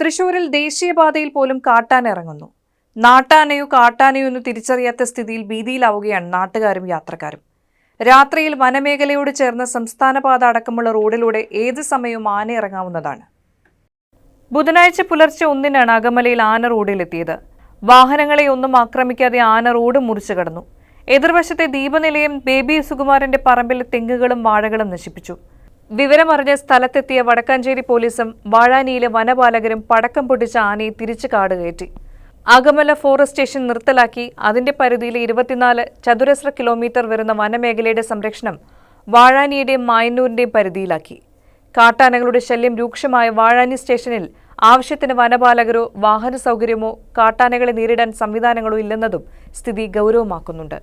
തൃശൂരിൽ ദേശീയപാതയിൽ പോലും കാട്ടാനിറങ്ങുന്നു. നാട്ടാനയോ കാട്ടാനയോ എന്ന് തിരിച്ചറിയാത്ത സ്ഥിതിയിൽ ഭീതിയിലാവുകയാണ് നാട്ടുകാരും യാത്രക്കാരും. രാത്രിയിൽ വനമേഖലയോട് ചേർന്ന സംസ്ഥാനപാത അടക്കമുള്ള റോഡിലൂടെ ഏത് സമയവും ആന ഇറങ്ങാവുന്നതാണ്. ബുധനാഴ്ച പുലർച്ചെ ഒന്നിനാണ് അകമലയിൽ ആന റോഡിലെത്തിയത്. വാഹനങ്ങളെ ഒന്നും ആക്രമിക്കാതെ ആന റോഡ് മുറിച്ചു കടന്നു. എതിർവശത്തെ ദീപനിലയം ബേബി സുകുമാരന്റെ പറമ്പിലെ തെങ്ങുകളും വാഴകളും നശിപ്പിച്ചു. വിവരമറിഞ്ഞ് സ്ഥലത്തെത്തിയ വടക്കാഞ്ചേരി പോലീസും വാഴാനിയിലെ വനപാലകരും പടക്കം പൊട്ടിച്ച ആനയെ തിരിച്ചു കാടുകയറ്റി അകമല ഫോറസ്റ്റ് സ്റ്റേഷൻ നിർത്തലാക്കി. അതിന്റെ പരിധിയിലെ ഇരുപത്തിനാല് ചതുരശ്ര കിലോമീറ്റർ വരുന്ന വനമേഖലയുടെ സംരക്ഷണം വാഴാനിയുടെയും മായന്നൂരിന്റെയും പരിധിയിലാക്കി. കാട്ടാനകളുടെ ശല്യം രൂക്ഷമായ വാഴാനി സ്റ്റേഷനിൽ ആവശ്യത്തിന് വനപാലകരോ വാഹന സൗകര്യമോ കാട്ടാനകളെ നേരിടാൻ സംവിധാനങ്ങളോ ഇല്ലെന്നതും സ്ഥിതി ഗൗരവമാക്കുന്നുണ്ട്.